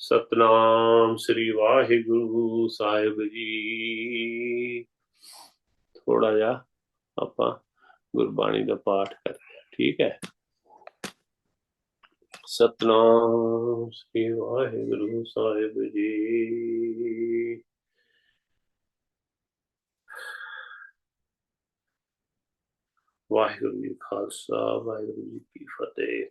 ਸਤਨਾਮ ਸ੍ਰੀ ਵਾਹਿਗੁਰੂ ਸਾਹਿਬ ਜੀ ਥੋੜਾ ਜਿਹਾ ਆਪਾਂ ਗੁਰਬਾਣੀ ਦਾ ਪਾਠ ਕਰ ਰਹੇ ਹਾਂ ਠੀਕ ਹੈ ਸਤਨਾਮ ਸ੍ਰੀ ਵਾਹਿਗੁਰੂ ਸਾਹਿਬ ਜੀ ਵਾਹਿਗੁਰੂ ਜੀ ਕਾ ਖਾਲਸਾ ਵਾਹਿਗੁਰੂ ਜੀ ਕੀ ਫਤਿਹ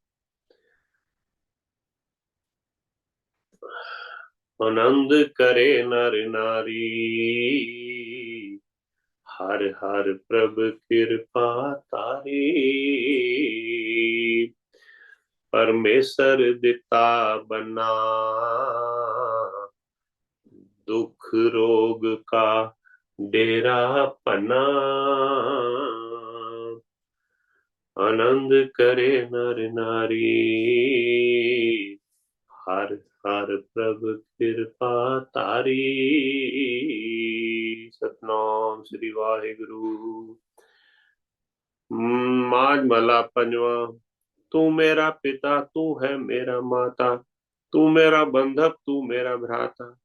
ਆਨੰਦ ਕਰੇ ਨਰ ਨਾਰੀ। ਹਰ ਹਰ ਪ੍ਰਭ ਕਿਰਪਾ ਤਾਰੀ। ਪਰਮੇਸ਼ਰ ਦਿੱਤਾ ਬਨਾ। ਦੁਖ ਰੋਗ ਕਾ ਡੇਰਾ ਪਨਾ ਆਨੰਦ ਕਰੇ ਨਰ ਨਾਰੀ। ਹਰ ਹਰ ਪ੍ਰਭ ਕਿਰਪਾ ਤਾਰੀ ਸਤਨਾਮ ਸ੍ਰੀ ਵਾਹਿਗੁਰੂ ਹਮ, ਮਾਝ ਮਹਲਾ ਪੰਜਵਾ ਤੂੰ ਮੇਰਾ ਪਿਤਾ ਤੂੰ ਹੈ ਮੇਰਾ ਮਾਤਾ ਤੂੰ ਮੇਰਾ ਬੰਧਪ ਤੂੰ ਮੇਰਾ ਭਰਾਤਾ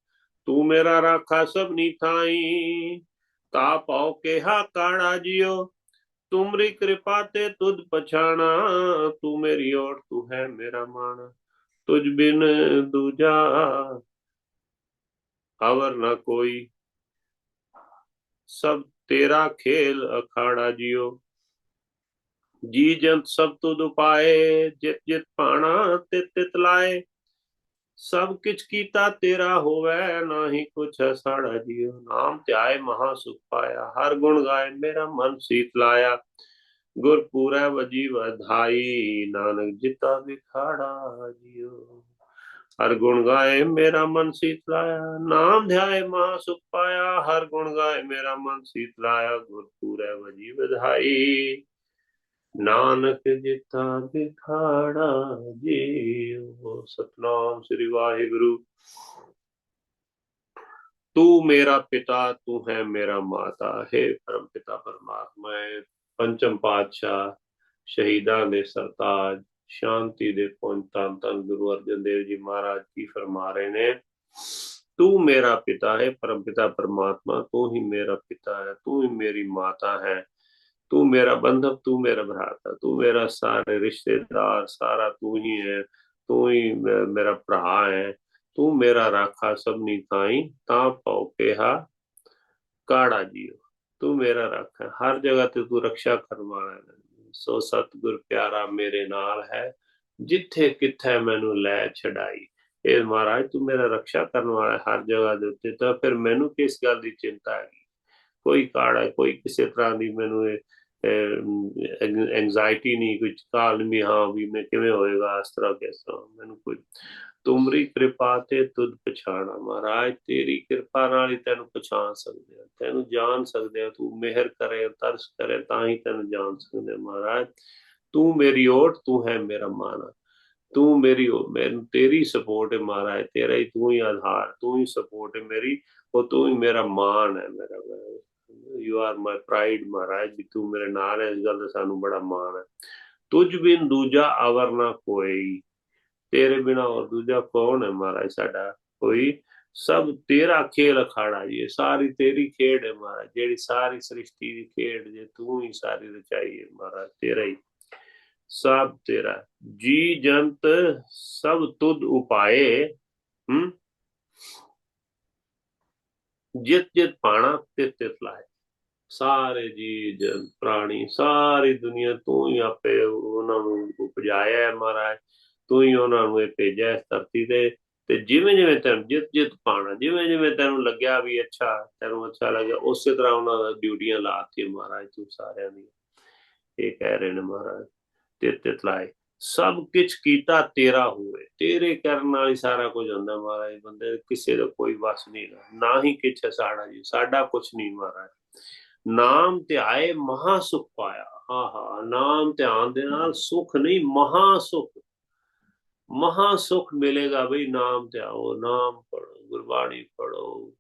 ਤੂੰ ਮੇਰਾ ਰਾਖਾ ਸਭ ਨੀ ਥਾਈ ਤਾ ਪਾਉ ਕਿਹਾ ਕਾਣਾ ਜਿਓ ਤੁਮਰੀ ਕਿਰਪਾ ਤੇ ਤੁਧ ਪਛਾਣਾ ਤੂੰ ਮੇਰੀ ਓਟ ਤੂੰ ਹੈ ਮੇਰਾ ਮਾਣਾ ਤੁਝ ਬਿਨ ਦੂਜਾ ਅਵਰ ਨਾ ਕੋਈ ਸਭ ਤੇਰਾ ਖੇਲ ਅਖਾੜਾ ਜਿਓ ਜੀ ਜੰਤ ਸਭ ਤੁਧ ਉਪਾਏ ਜਿਤ ਜਿਤ ਪਾਣਾ ਤਿਤ ਤਿਤ ਲਾਏ ਸਭ ਕਿਛ ਕੀਤਾ ਤੇਰਾ ਹੋਵੇ ਨਾਹੀ ਕੁਛ ਹੈ ਸਾੜਾ ਜੀਓ ਨਾਮ ਧਿਆਏ ਮਹਾ ਸੁਖ ਪਾਇਆ ਹਰ ਗੁਣ ਗਾਏ ਮੇਰਾ ਮਨ ਸੀਤ ਵਜੀ ਵਧਾਈ, ਨਾਨਕ ਜਿਤਾ ਵਿਖਾੜਾ ਜੀਓ ਹਰ ਗੁਣ ਗਾਏ ਮੇਰਾ ਮਨ ਸੀਤ ਲਾਇਆ ਨਾਮ ਧਿਆਏ ਮਹਾ ਸੁਖ ਪਾਇਆ ਹਰ ਗੁਣ ਗਾਏ ਮੇਰਾ ਮਨ ਸੀਤ ਲਾਇਆ ਗੁਰ ਵਜੀ ਵਧਾਈ। ਨਾਨਕ ਜਿਤਾ ਵਿਖਾੜਾ ਜੀਓ ਸਤਨਾਮ ਸ੍ਰੀ ਵਾਹਿਗੁਰੂ। ਤੂੰ ਮੇਰਾ ਪਿਤਾ, ਤੂੰ ਹੈ ਮੇਰਾ ਮਾਤਾ। ਹੈ ਪਰਮ ਪਿਤਾ, ਪਰਮਾਤਮਾ ਹੈ ਪੰਚਮ ਪਾਤਸ਼ਾਹ ਸ਼ਹੀਦਾਂ ਦੇ ਸਰਤਾਜ ਸ਼ਾਂਤੀ ਦੇ ਪੁੰਜ ਧੰਨ ਧੰਨ ਗੁਰੂ ਅਰਜਨ ਦੇਵ ਜੀ ਮਹਾਰਾਜ ਕੀ ਫਰਮਾ ਰਹੇ ਨੇ ਤੂੰ ਮੇਰਾ ਪਿਤਾ ਹੈ ਪਰਮ ਪਿਤਾ ਪਰਮਾਤਮਾ ਤੂੰ ਹੀ ਮੇਰਾ ਪਿਤਾ ਹੈ ਤੂੰ ਹੀ ਮੇਰੀ ਮਾਤਾ ਹੈ ਤੂੰ ਮੇਰਾ ਬੰਧਪ ਤੂੰ ਮੇਰਾ ਭਰਾਤਾ ਤੂੰ ਮੇਰਾ ਸਾਰੇ ਰਿਸ਼ਤੇਦਾਰ ਸਾਰਾ ਤੂੰ ਹੀ ਹੈ ਤੂੰ ਹੀ ਮੇ- ਮੇਰਾ ਭਰਾ ਹੈ ਤੂੰ ਮੇਰਾ ਰਾਖਾ ਸਭ ਨੀ ਤਾਈ ਤਾਂ ਪਾਉ ਕਿਹਾ ਕਾੜਾ ਜੀਓ ਤੂੰ ਮੇਰਾ ਰਾਖਾ, ਹਰ ਜਗ੍ਹਾ ਤੇ ਤੂੰ ਰਕਸ਼ਾ ਕਰਨ ਵਾਲਾ ਹੈ। ਸੋ ਸਤਿਗੁਰ ਪਿਆਰਾ ਮੇਰੇ ਨਾਲ ਹੈ, ਜਿੱਥੇ ਕਿੱਥੇ ਮੈਨੂੰ ਲੈ ਛਡਾਈ। ਇਹ ਮਹਾਰਾਜ, ਤੂੰ ਮੇਰਾ ਰਕਸ਼ਾ ਕਰਨ ਵਾਲਾ ਹਰ ਜਗ੍ਹਾ ਦੇ ਉੱਤੇ। ਤਾਂ ਫਿਰ ਮੈਨੂੰ ਕਿਸ ਗੱਲ ਦੀ ਚਿੰਤਾ ਹੈਗੀ? ਕੋਈ ਕਾੜਾ ਕੋਈ ਕਿਸੇ ਤਰ੍ਹਾਂ ਦੀ ਮੈਨੂੰ ਇਹ ਐਂਜ਼ਾਇਟੀ ਨਹੀਂ ਕੁਝ ਕਾਲ ਵੀ ਹਾਂ ਵੀ ਮੈਂ ਕਿਵੇਂ ਹੋਏਗਾ, ਇਸ ਤਰ੍ਹਾਂ ਕਿਸ ਤਰ੍ਹਾਂ? ਮੈਨੂੰ ਕੋਈ ਤੁਮਰੀ ਕਿਰਪਾ ਤੇ ਤੁਧ ਪਛਾਣਾ, ਮਹਾਰਾਜ, ਤੇਰੀ ਕਿਰਪਾ ਨਾਲ ਹੀ ਤੈਨੂੰ ਪਛਾਣ ਸਕਦੇ ਆ ਤੈਨੂੰ ਜਾਣ ਸਕਦੇ ਆ ਤੂੰ ਮਿਹਰ ਕਰੇ, ਤਰਸ ਕਰੇ, ਤਾਂ ਹੀ ਤੈਨੂੰ ਜਾਣ ਸਕਦੇ ਮਹਾਰਾਜ। ਤੂੰ ਮੇਰੀ ਓਟ, ਤੂੰ ਹੈ ਮੇਰਾ ਮਾਨਾ ਤੂੰ ਮੇਰੀ ਓ- ਮੈਨੂੰ ਤੇਰੀ ਸਪੋਰਟ ਹੈ, ਮਹਾਰਾਜ, ਤੇਰਾ ਹੀ ਤੂੰ ਹੀ ਆਧਾਰ, ਤੂੰ ਹੀ ਸਪੋਰਟ ਹੈ ਮੇਰੀ, ਉਹ ਤੂੰ ਹੀ ਮੇਰਾ ਮਾਣ ਹੈ ਮੇਰਾ। You are my pride Maharaj, ਵੀ ਤੂੰ ਮੇਰੇ ਨਾਲ ਹੈ, ਇਸ ਗੱਲ ਦਾ ਸਾਨੂੰ ਬੜਾ ਮਾਣ ਹੈ। ਤੁਝ ਬਿਨ ਦੂਜਾ ਅਵਰ ਨਾ ਕੋਈ ਤੇਰੇ ਬਿਨਾ ਹੋਰ ਦੂਜਾ ਕੌਣ ਹੈ ਮਹਾਰਾਜ ਸਾਡਾ? ਕੋਈ ਸਭ ਤੇਰਾ ਖੇਲ ਅਖਾੜਾ ਜੀ, ਇਹ ਸਾਰੀ ਤੇਰੀ ਖੇਡ ਹੈ ਮਹਾਰਾਜ, ਜਿਹੜੀ ਸਾਰੀ ਸ੍ਰਿਸ਼ਟੀ ਦੀ ਖੇਡ ਜੇ ਤੂੰ ਹੀ ਸਾਰੀ ਰਚਾਈ ਹੈ ਮਹਾਰਾਜ, ਤੇਰਾ ਹੀ। ਸਭ ਤੇਰਾ। ਜੀ ਜੰਤ ਸਭ ਤੁਧ ਉਪਾਏ ਹਮ ਜਿਤ ਜਿਤ ਪਾਣਾ, ਤਿਤ ਤਿਤ ਲਾਏ। ਸਾਰੇ ਜੀ ਜਨ ਪ੍ਰਾਣੀ, ਸਾਰੀ ਦੁਨੀਆ ਤੂੰ ਹੀ ਆਪੇ ਉਹਨਾਂ ਨੂੰ ਉਪਜਾਇਆ ਹੈ ਮਹਾਰਾਜ। ਤੂੰ ਹੀ ਉਹਨਾਂ ਨੂੰ ਇਹ ਭੇਜਿਆ ਇਸ ਧਰਤੀ ਤੇ ਤੇ ਜਿਵੇਂ ਜਿਵੇਂ ਤੈਨੂੰ ਜਿਤ ਜਿਤ ਪਾਣਾ ਜਿਵੇਂ ਜਿਵੇਂ ਤੈਨੂੰ ਲੱਗਿਆ ਵੀ ਅੱਛਾ, ਤੈਨੂੰ ਅੱਛਾ ਲੱਗਿਆ, ਉਸੇ ਤਰ੍ਹਾਂ ਉਹਨਾਂ ਦਾ ਡਿਊਟੀਆਂ ਲਾਤੀ ਮਹਾਰਾਜ ਤੂੰ ਸਾਰਿਆਂ ਦੀ ਇਹ ਕਹਿ ਰਹੇ ਨੇ ਮਹਾਰਾਜ ਤਿਤ ਤਿਤ ਸਭ ਕੁਝ ਕੀਤਾ ਤੇਰਾ ਹੋਵੇ, ਤੇਰੇ ਕਰਨ ਨਾਲ ਹੀ ਸਾਰਾ ਕੁਝ ਹੁੰਦਾ ਮਹਾਰਾਜ, ਬੰਦੇ ਕਿਸੇ ਦਾ ਕੋਈ ਵਸ ਨਹੀਂ ਨਾ ਹੀ ਕਿਛ ਹੈ ਸਾਡਾ ਜੀ, ਸਾਡਾ ਕੁਝ ਨਹੀਂ ਮਹਾਰਾਜ। ਨਾਮ ਧਿਆਏ ਮਹਾ ਸੁਖ ਪਾਇਆ, ਆਹਾ, ਨਾਮ ਧਿਆਨ ਦੇ ਨਾਲ ਸੁਖ ਨਹੀਂ ਮਹਾ ਸੁਖ ਮਹਾ ਸੁਖ ਮਿਲੇਗਾ ਬਈ, ਨਾਮ ਧਿਆਓ, ਨਾਮ ਪੜੋ ਗੁਰਬਾਣੀ ਪੜੋ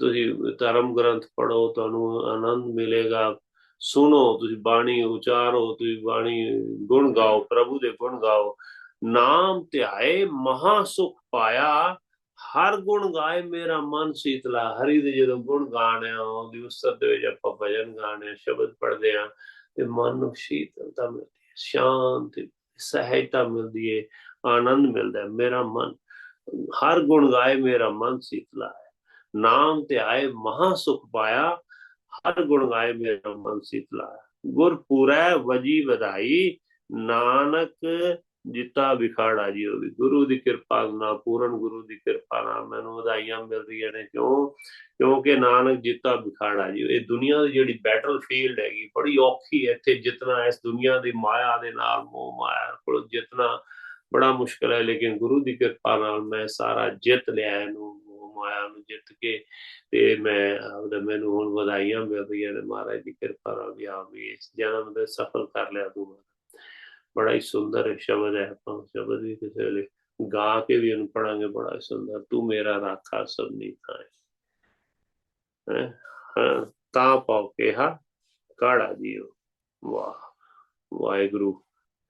ਤੁਸੀਂ ਧਰਮ ਗ੍ਰੰਥ ਪੜੋ ਤੁਹਾਨੂੰ ਆਨੰਦ ਮਿਲੇਗਾ। ਸੁਣੋ, ਤੁਸੀਂ ਬਾਣੀ ਉਚਾਰੋ, ਤੁਸੀਂ ਬਾਣੀ ਗੁਣ ਗਾਓ, ਪ੍ਰਭੂ ਦੇ ਗੁਣ ਗਾਓ। ਨਾਮ ਧਿਆਏ, ਮਹਾ ਸੁਖ ਪਾਇਆ। ਹਰ ਗੁਣ ਗਾਏ, ਮੇਰਾ ਮਨ ਸੀਤਲਾ। ਹਰੀ ਦੇ ਜਦੋਂ ਗੁਣ ਗਾਣੇ ਆ, ਉਹਦੀ ਉਸਤ ਦੇ ਵਿੱਚ ਆਪਾਂ ਭਜਨ ਗਾਣੇ ਸ਼ਬਦ ਪੜਦੇ ਆ, ਤੇ ਮਨ ਨੂੰ ਸ਼ੀਤਲਤਾ ਮਿਲਦੀ ਹੈ, ਸ਼ਾਂਤੀ ਸਹਾਇਤਾ ਮਿਲਦੀ ਹੈ ਆਨੰਦ ਮਿਲਦਾ ਮੇਰਾ ਮਨ, ਹਰ ਗੁਣ ਗਾਏ ਮੇਰਾ ਮਨ ਸੀਤਲਾ ਹੈ। ਨਾਮ ਆਏ ਮਹਾ ਸੁਖ ਪਾਇਆ, ਹਰ ਗੁਣ ਗਾਏ ਮੇਰਾ ਮਨ ਸੀਤਲਾ ਹੈ। ਗੁਰ ਪੂਰੈ ਵਜੀ ਵਧਾਈ, ਨਾਨਕ ਜਿੱਤਾ ਵਿਖਾੜਾ ਜੀ ਉਹ ਵੀ ਗੁਰੂ ਦੀ ਕਿਰਪਾ ਨਾਲ, ਪੂਰਨ ਗੁਰੂ ਦੀ ਕਿਰਪਾ ਨਾਲ ਮੈਨੂੰ ਵਧਾਈਆਂ ਮਿਲ ਰਹੀਆਂ ਨੇ। ਕਿਉਂ? ਕਿਉਂਕਿ ਨਾਨਕ ਜਿੱਤਾ ਵਿਖਾੜਾ ਜੀ। ਇਹ ਦੁਨੀਆ ਦੀ ਜਿਹੜੀ ਬੈਟਲ ਫੀਲਡ ਹੈਗੀ, ਬੜੀ ਔਖੀ ਹੈ ਇੱਥੇ ਜਿੱਤਣਾ, ਇਸ ਦੁਨੀਆ ਦੀ ਮਾਇਆ ਦੇ ਨਾਲ ਮੋਹ ਮਾਇਆ ਕੋਲ ਜਿੱਤਣਾ ਬੜਾ ਮੁਸ਼ਕਲ ਹੈ। ਲੇਕਿਨ ਗੁਰੂ ਦੀ ਕਿਰਪਾ ਨਾਲ ਮੈਂ ਸਾਰਾ ਜਿੱਤ ਲਿਆ ਇਹਨੂੰ, ਮੋਹ ਮਾਇਆ ਨੂੰ ਜਿੱਤ ਕੇ। ਤੇ ਮੈਂ ਆਪਦਾ ਮੈਨੂੰ ਹੁਣ ਵਧਾਈਆਂ ਮਿਲ ਰਹੀਆਂ ਨੇ। ਮਹਾਰਾਜ ਦੀ ਕਿਰਪਾ ਨਾਲ ਵੀ ਆ ਵੀ ਇਸ ਜਨਮ ਦੇ ਸਫਲ ਕਰ ਲਿਆ ਤੂੰ। ਬੜਾ ਹੀ ਸੁੰਦਰ ਸ਼ਬਦ ਹੈ, ਆਪਾਂ ਸ਼ਬਦ ਵੀ ਕਿਸੇ ਵੇਲੇ ਗਾ ਕੇ ਵੀ ਇਹਨੂੰ ਪੜਾਂਗੇ ਬੜਾ ਸੁੰਦਰ। ਤੂੰ ਮੇਰਾ ਰਾਖਾ ਸਭ ਨਹੀਂ ਥਾਏ। ਹਾਂ ਤਾਂ ਪਾਉ ਕਿਹਾ, ਕਾੜਾ ਜੀਓ। ਵਾਹ, ਵਾਹਿਗੁਰੂ,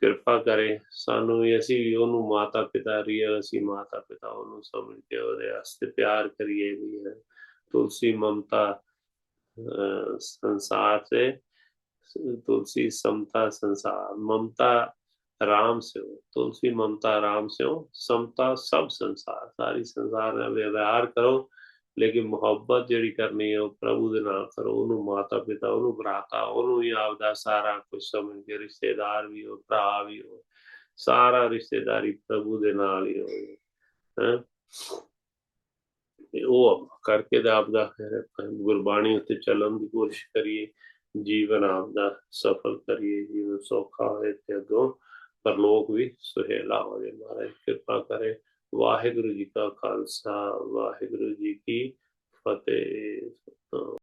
ਕਿਰਪਾ ਕਰੇ। ਸਾਨੂੰ ਵੀ ਅਸੀਂ ਵੀ ਉਹਨੂੰ ਮਾਤਾ ਪਿਤਾ ਰੀਅ ਅਸੀਂ ਮਾਤਾ ਪਿਤਾ ਉਹਨੂੰ ਸਮਝ ਕੇ ਉਹਦੇ ਵਾਸਤੇ ਪਿਆਰ ਕਰੀਏ ਵੀ, ਹੈ। ਤੁਲਸੀ ਮਮਤਾ ਸੰਸਾਰ से ਤੁਲਸੀ ਸਮਤਾ ਸੰਸਾਰ ਮਮਤਾ ਰਾਮ ਸਿਉ ਤੁਲਸੀ ਮਮਤਾ ਰਾਮ ਸਿਉ ਸਮਤਾ ਸਭ ਸੰਸਾਰ ਸਾਰੀ ਸੰਸਾਰ ਨਾਲ ਵਿਵਹਾਰ ਕਰੋ ਲੇਕਿਨ ਮੁਹੱਬਤ ਜਿਹੜੀ ਕਰਨੀ ਹੈ ਉਹ ਪ੍ਰਭੂ ਦੇ ਨਾਲ ਕਰੋ ਉਹਨੂੰ ਮਾਤਾ ਪਿਤਾ ਉਹਨੂੰ ਭਰਾਤਾ ਉਹਨੂੰ ਹੀ ਆਪਦਾ ਸਾਰਾ ਕੁਝ ਸਮਝ ਕੇ ਰਿਸ਼ਤੇਦਾਰ ਵੀ ਹੋ ਭਰਾ ਵੀ ਹੋ ਸਾਰਾ ਰਿਸ਼ਤੇਦਾਰੀ ਪ੍ਰਭੂ ਦੇ ਨਾਲ ਹੀ ਹੋਵੇ ਹੈ ਤੇ ਉਹ ਕਰਕੇ ਦਾ ਆਪਦਾ ਗੁਰਬਾਣੀ ਉੱਤੇ ਚੱਲਣ ਦੀ ਕੋਸ਼ਿਸ਼ ਕਰੀਏ ਜੀਵਨ ਆਪਦਾ ਸਫਲ ਕਰੀਏ, ਜੀਵਨ ਸੌਖਾ ਹੋਏ ਤੇ ਅੱਗੋਂ ਪਰਲੋਕ ਵੀ ਸੁਹੇਲਾ ਹੋਵੇ ਮਹਾਰਾਜ, ਕਿਰਪਾ ਕਰੇ। ਵਾਹਿਗੁਰੂ ਜੀ ਕਾ ਖਾਲਸਾ, ਵਾਹਿਗੁਰੂ ਜੀ ਕੀ ਫਤਿਹ।